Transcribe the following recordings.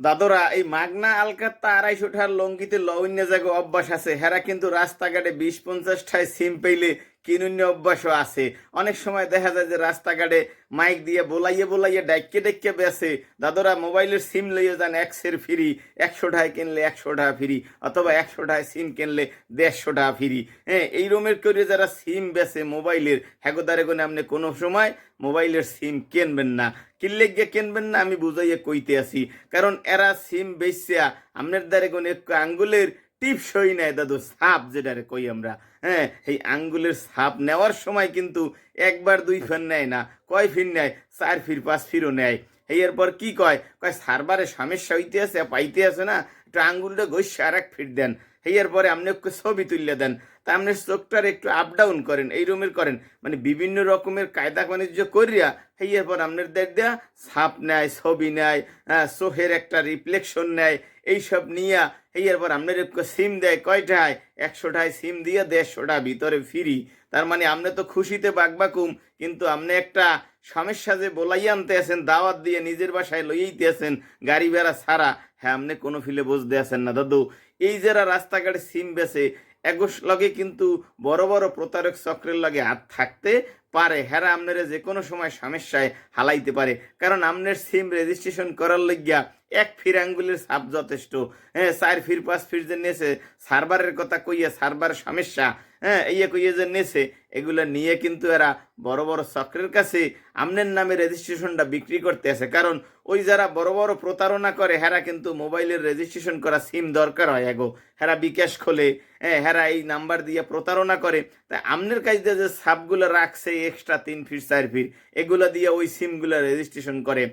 দাদরা, এই মাগনা আলকাত্তা আড়াইশো ঠার লঙ্কিতে লউন্য জায়গা অভ্যাস আছে। হেরা কিন্তু রাস্তাঘাটে বিশ পঞ্চাশ ঠায় সিম পেইলে কিনুন্য অভ্যাসও আছে। অনেক সময় দেখা যায় যে রাস্তাঘাটে মাইক দিয়ে বোলাইয়ে বোলাইয়ে ডাইকে ডাইকে বেসে দাদরা, মোবাইলের সিম লইয়ে যান, একশের ফ্রি। একশো টাকায় কিনলে একশো টাকা ফ্রি, অথবা একশো টাকায় সিম কিনলে দেড়শো টাকা ফ্রি। হ্যাঁ এই রকমের করে যারা সিম বেছে মোবাইলের হ্যাগোদারে কোনে আপনি কোনো সময় মোবাইলের সিম কিনবেন না। কিনলে গিয়ে কিনবেন না, আমি বুঝাইয়ে কইতে আছি। কারণ এরা সিম বেচিয়া আপনার দ্বারে একটু আঙ্গুলের টিপসই নেয়, দাদু, সাপ যেটারে কই আমরা হ্যাঁ? এই আঙ্গুলের সাপ নেওয়ার সময় কিন্তু একবার দুই ফের নেয় না, কয় ফির নেয়? চার ফির, পাঁচ ফিরও নেয়। এরপর কি কয়? কয়, সারবারে সমস্যা হইতে আছে পাইতে আছে না? একটু আঙ্গুলটা ঘষে আর ফিট দেন। হেয়ার পরে আপনি একটু ছবি তুললে দেন। তা আপনি চোখটার একটু আপ ডাউন করেন এই রকমের করেন। মানে বিভিন্ন রকমের কায়দা বাণিজ্য করিয়া হেয়ার পর আপনার দেখ দেয়া ছাপ নেয় ছবি নেয় হ্যাঁ, চোখের একটা রিফ্লেকশন নেয়। এইসব নিয়া হেয়ার পর আপনার একটু সিম দেয় কয়টায় একশোটায় সিম দিয়ে দেড়শোটা ভিতরে ফিরি তার মানে আপনি তো খুশিতে বাকবাকুম কিন্তু আপনি একটা সমস্যা যে বলাই আনতে আছেন দাওয়াত দিয়ে নিজের বাসায় লইয়েইতে আছেন গাড়ি বেড়া ছাড়া। হ্যাঁ আপনি কোনো ফিলে বসতে আছেন না, দাদু। এই যারা রাস্তাঘাটে সিম বেছে একুশ লগে কিন্তু বড় বড় প্রতারক চক্রের লগে হাত থাকতে পারে। হ্যাঁ আপনারা যে কোনো সময় সমস্যায় হালাইতে পারে। কারণ আপনার সিম রেজিস্ট্রেশন করার লাগিয়া এক ফির আঙ্গুলের সাপ যথেষ্ট। হ্যাঁ চার ফির, পাঁচ ফির যে নেছে সার্ভারের কথা কইয়া সার্ভার সমস্যা হ্যাঁ এই কইয়ে যে নেছে, এগুলো নিয়ে কিন্তু এরা বড় বড় চক্রের কাছে আমনের নামে রেজিস্ট্রেশনটা বিক্রি করতে আছে। কারণ ওই যারা বড় বড় প্রতারণা করে, হেরা কিন্তু মোবাইলের রেজিস্ট্রেশন করা সিম দরকার হয় এগো হেরা বিকাশ খোলে হ্যাঁ হেরা এই নাম্বার দিয়ে প্রতারণা করে। তাই আমনের কাছে যে সাপগুলো রাখছে এক্সট্রা তিন ফিট চার ফিট এগুলো দিয়ে ওই সিমগুলো রেজিস্ট্রেশন করে।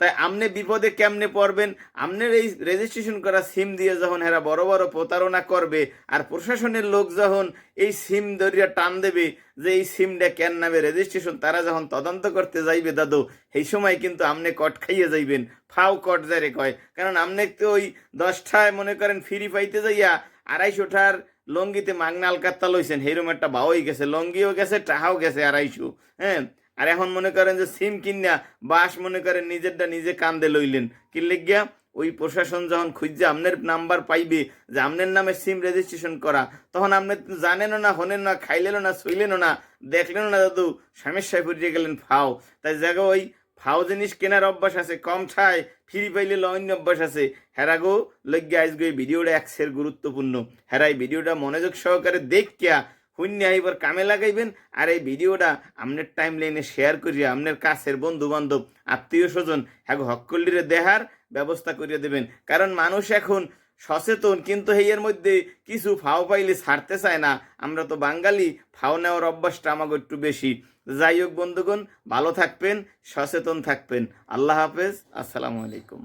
তাই আমনে বিপদে কেমনে পড়বেন? আমনের এই রেজিস্ট্রেশন করা সিম দিয়ে যখন এরা বড় বড় প্রতারণা করবে আর প্রশাসনের লোক যখন এই সিম দরিয়া টান দেবে যে এই সিমটা কেন নামে রেজিস্ট্রেশন তারা যখন তদন্ত করতে যাইবে দাদু, সেই সময় কিন্তু আমনে কট খাইয়ে যাইবেন। ফাও কট যারে কয়। কারণ আমনে তো ওই দশটায় মনে করেন ফ্রি পাইতে যাইয়া আড়াইশোটার লঙ্গিতে মাগনা আলকাত্তা লইছেন। হেরম একটা বাওই গেছে, লঙ্গিও গেছে, টাহাও গেছে আড়াইশো। হ্যাঁ? আর এখন মনে করেন যে সিম কিনা বাস মনে করেন নিজেরটা নিজে কান্দে লইলেন। কিনলে গিয়া ওই প্রশাসন যখন খুঁজছে, আপনার নাম্বার পাইবে যে আপনার নামে সিম রেজিস্ট্রেশন করা। তখন আপনি জানেনও না হনেন না, খাইলেনও না, শুইলেনও না, দেখলেনও না দাদু সমস্যায় পড়িয়ে গেলেন ফাও। তাই জায়গা ওই ফাও জিনিস কেনার অভ্যাস আছে, কম ছায় ফিরি পাইলে লইন্য অভ্যাস আছে। হেরা হেরাগো লজ্ঞা আইসগো এই ভিডিওটা একসের গুরুত্বপূর্ণ। হেরা এই ভিডিওটা মনোযোগ সহকারে দেখিয়া শূন্য আইবার কামে লাগাইবেন। আর এই ভিডিওটা আপনার টাইম লাইনে শেয়ার করিয়া আপনার কাছের বন্ধু বান্ধব আত্মীয় স্বজন হ্যাঁ হকল্লিরে দেহার ব্যবস্থা করিয়া দেবেন। কারণ মানুষ এখন সচেতন, কিন্তু এর মধ্যে কিছু ফাও পাইলে ছাড়তে চায় না। আমরা তো বাঙালি, ফাও নেওয়ার অভ্যাসটা আমাকে একটু বেশি। যাই হোক বন্ধুগণ, ভালো থাকবেন, সচেতন থাকবেন। আল্লাহ হাফেজ, আসসালামু আলাইকুম।